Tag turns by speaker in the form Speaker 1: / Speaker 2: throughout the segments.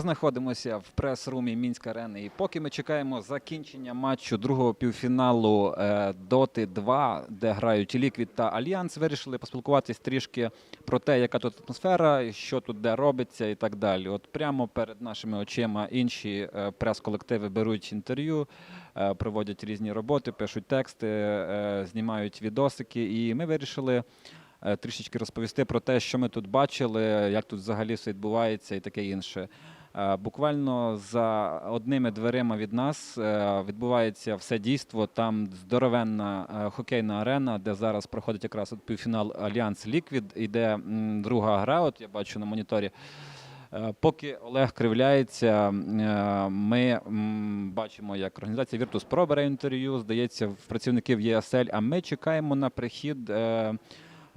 Speaker 1: Знаходимося в прес-румі Мінськ арени. І поки ми чекаємо закінчення матчу другого півфіналу е, Доти 2, де грають Ліквід та Альянс, вирішили поспілкуватись трішки про те, яка тут атмосфера, що тут де робиться і так далі. От прямо перед нашими очима інші е, прес-колективи беруть інтерв'ю, е, проводять різні роботи, пишуть тексти, знімають відосики. І ми вирішили трішечки розповісти про те, що ми тут бачили, як тут взагалі все відбувається і таке інше. Е, Буквально за одними дверима від нас е, відбувається все дійство. Там здоровенна е, хокейна арена, де зараз проходить якраз от півфінал Альянс Ліквід. Іде друга гра. От я бачу на моніторі. Поки Олег кривляється, ми бачимо, як організація Virtus Pro бере інтерв'ю. Здається, в працівників ЄСЛ. А ми чекаємо на прихід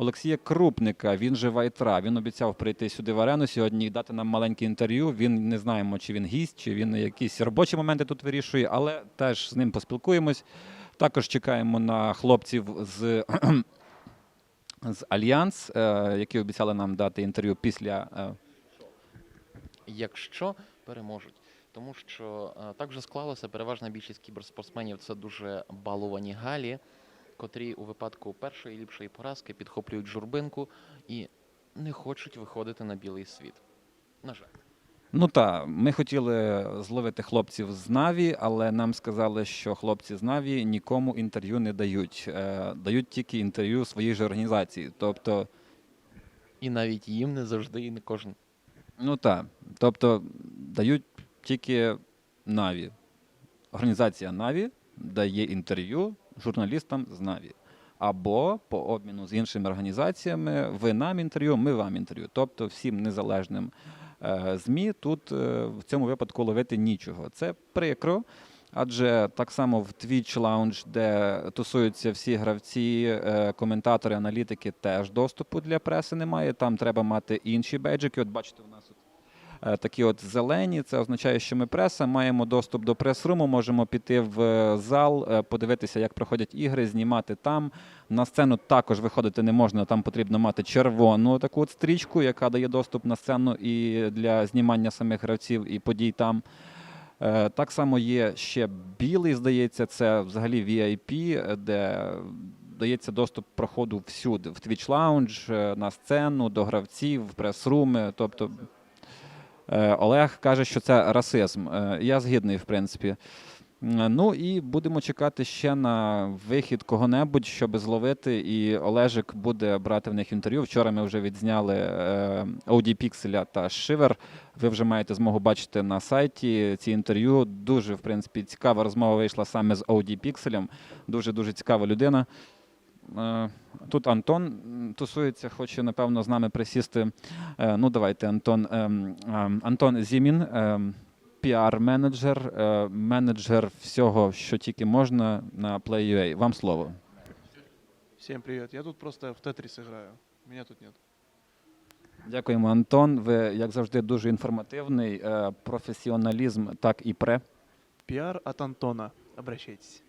Speaker 1: Олексія Крупника. Він же Вайтра. Він обіцяв прийти сюди в арену сьогодні і дати нам маленьке інтерв'ю. Він не знаємо, чи він гість, чи він якісь робочі моменти тут вирішує, але теж з ним поспілкуємось. Також чекаємо на хлопців з. З Альянс, е, які обіцяли нам дати інтерв'ю після е,
Speaker 2: якщо переможуть. Тому що е, так вже склалося, переважна більшість кіберспортсменів це дуже баловані галі, котрі у випадку першої ліпшої поразки підхоплюють журбинку і не хочуть виходити на білий світ. На жаль.
Speaker 1: Ну так, ми хотіли зловити хлопців з Наві, але нам сказали, що хлопці з Наві нікому інтерв'ю не дають. Е, дають тільки інтерв'ю своїй же організації. Тобто,
Speaker 2: І навіть їм не завжди і не кожен.
Speaker 1: ну так, тобто дають тільки Наві. Організація Наві дає інтерв'ю журналістам з Наві. Або по обміну з іншими організаціями ви нам інтерв'ю, ми вам інтерв'ю. Тобто всім незалежним е, ЗМІ тут е, в цьому випадку ловити нічого. Це прикро. Адже так само в Twitch Lounge, де тусуються всі гравці, е, коментатори, аналітики, теж доступу для преси немає. Там треба мати інші бейджики. От бачите, у нас такі от зелені. Це означає, що ми преса маємо доступ до прес-руму, можемо піти в е, зал, е, подивитися, як проходять ігри, знімати там. На сцену також виходити не можна. Там потрібно мати червону таку от стрічку, яка дає доступ на сцену і для знімання самих гравців і подій там. Е, Так само є ще білий, здається, це взагалі VIP, е, де дається доступ проходу всюди, в Twitch Lounge, е, на сцену, до гравців, в прес-руми. Тобто е, Олег каже, що це расизм. Е, Я згідний, в принципі. Е, Ну і будемо чекати ще на вихід кого-небудь, щоб зловити. І Олежик буде брати в них інтерв'ю. Вчора ми вже відзняли е, OD Pixel та Shiver. Ви вже маєте змогу бачити на сайті ці інтерв'ю. Дуже, в принципі, цікава розмова вийшла саме з OD Pixel. Дуже дуже цікава людина. Е, Тут Антон тусується, хоче, напевно, з нами присісти. Е, Ну, давайте, Антон. Ем, ем, Антон Зімін, ем, піар-менеджер, е, менеджер всього, що тільки можна на Play.ua. Вам слово.
Speaker 3: Всем привет. Я тут просто в Тетрис играю. Меня тут нет.
Speaker 1: Дякуємо, Антон. Ви, як завжди, дуже інформативний. Професіоналізм так і пре.
Speaker 3: Пиар от Антона. Обращайтесь.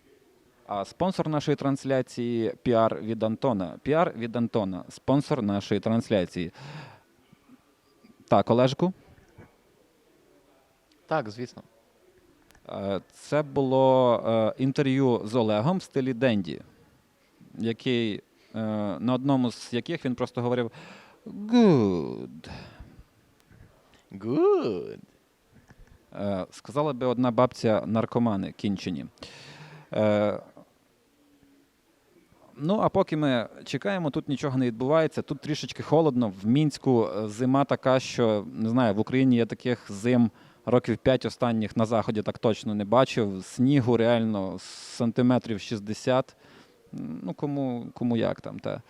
Speaker 1: А спонсор нашої трансляції піар від Антона. Піар від Антона, спонсор нашої трансляції. Так, Олежку.
Speaker 2: Так, звісно.
Speaker 1: Е, Це було е, інтерв'ю з Олегом в стилі Денді, який, е, на одному з яких він просто говорив «Good».
Speaker 2: Good.
Speaker 1: Сказала би одна бабця наркомани кінчені. Ну, а поки ми чекаємо, тут нічого не відбувається. Тут трішечки холодно. В Мінську е, зима така, що не знаю, в Україні є таких зим років 5 останніх на заході так точно не бачив. Снігу реально сантиметрів 60. Ну, кому, кому як там. Та.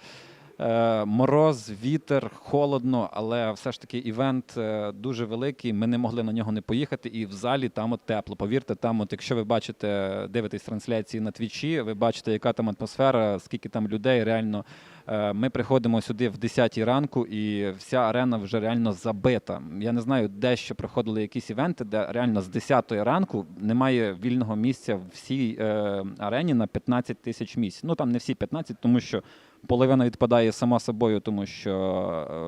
Speaker 1: Е, мороз, вітер, холодно, але все ж таки івент е, дуже великий. Ми не могли на нього не поїхати, і в залі там от тепло. Повірте, там, от якщо ви бачите, дивитесь трансляції на твічі, ви бачите, яка там атмосфера, скільки там людей. Реально, е, ми приходимо сюди в 10 ранку, і вся арена вже реально забита. Я не знаю, де ще проходили якісь івенти, де реально з 10 ранку немає вільного місця в всій арені на 15 тисяч місць. Ну там не всі 15, тому що половина відпадає сама собою, тому що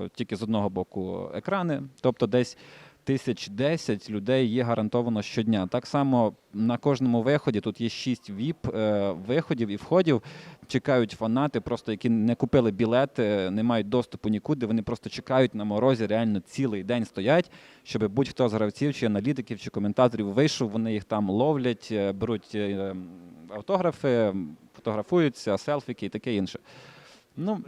Speaker 1: е, тільки з одного боку екрани, тобто десь тисяч 10 людей є гарантовано щодня. Так само на кожному виході тут є 6 ВІП е, виходів і входів. Чекають фанати, просто які не купили білети, не мають доступу нікуди. Вони просто чекають на морозі, реально цілий день стоять, щоб будь-хто з гравців, чи аналітиків, чи коментаторів вийшов. Вони їх там ловлять, е, беруть автографи, фотографуються, селфіки і таке інше. Ну,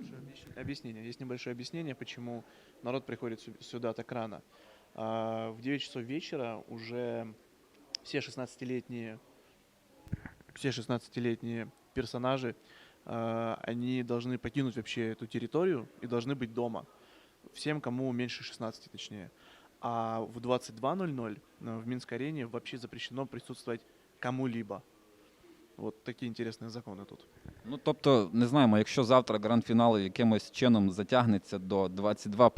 Speaker 3: Объяснение. Есть небольшое объяснение, почему народ приходит сю- сюда так рано. А, В 9 часов вечера уже все 16-летние, все 16-летние персонажи, а, они должны покинуть вообще эту территорию и должны быть дома. Всем, кому меньше 16, точнее. А в 22.00 э, в Минск-арене вообще запрещено присутствовать кому-либо. Вот такие интересные законы тут.
Speaker 1: Ну, тобто, не знаємо, якщо завтра гранд-фінал якимось чином затягнеться до 22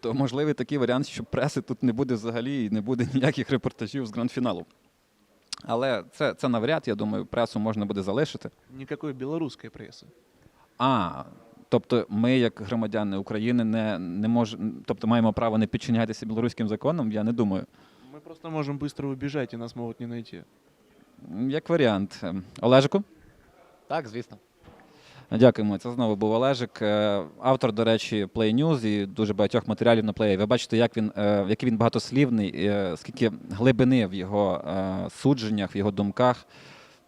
Speaker 1: то можливий такий варіант, що преси тут не буде взагалі і не буде ніяких репортажів з гранд-фіналу. Але це, це навряд, я думаю, пресу можна буде залишити.
Speaker 3: Никакой белорусской прессы.
Speaker 1: А, тобто ми, як громадяни України, не, не мож... тобто маємо право не підчинятися білоруським законам, я не думаю.
Speaker 3: Мы просто можем быстро убежать, и нас могут не найти.
Speaker 1: Як варіант. Ем, Олежику?
Speaker 2: Так, звісно.
Speaker 1: Дякуємо. Це знову був Олежик. Е, Автор, до речі, Play News і дуже багатьох матеріалів на Play. Ви бачите, як він, е, який він багатослівний, е, скільки глибини в його судженнях, в його думках.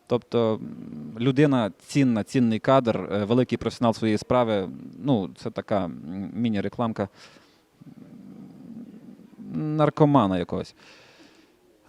Speaker 1: Тобто людина цінна, цінний кадр, великий професіонал своєї справи. Ну, це така міні-рекламка наркомана якогось.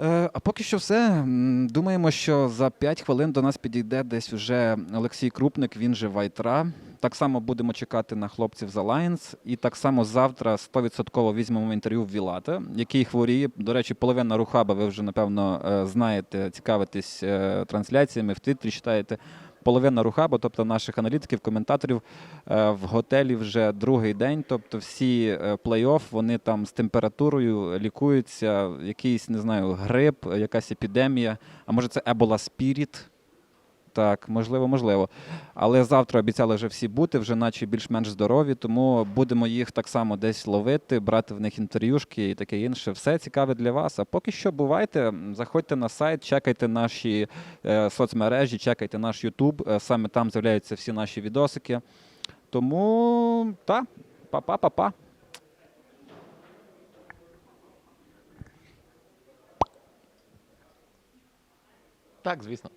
Speaker 1: Е, А поки що все. Думаємо, що за 5 хвилин до нас підійде десь вже Олексій Крупник, він же Вайтра. Так само будемо чекати на хлопців з Alliance. І так само завтра 100% візьмемо інтерв'ю в Вілата, який хворіє. До речі, половина рухаба, ви вже напевно е, знаєте, цікавитесь е, трансляціями в титрі читаєте. Половина рухабу, тобто наших аналітиків, коментаторів е, в готелі вже другий день. Тобто всі е, плей-офф, вони там з температурою лікуються, якийсь, не знаю, грип, якась епідемія, а може це Ебола Спіріт. Так, можливо, можливо. Але завтра обіцяли вже всі бути, вже наче більш-менш здорові, тому будемо їх так само десь ловити, брати в них інтерв'юшки і таке інше. Все цікаве для вас. А поки що бувайте, заходьте на сайт, чекайте наші е, соцмережі, чекайте наш Ютуб. Е, саме там з'являються всі наші відосики. Тому та, па-па-па-па.
Speaker 2: Так, звісно.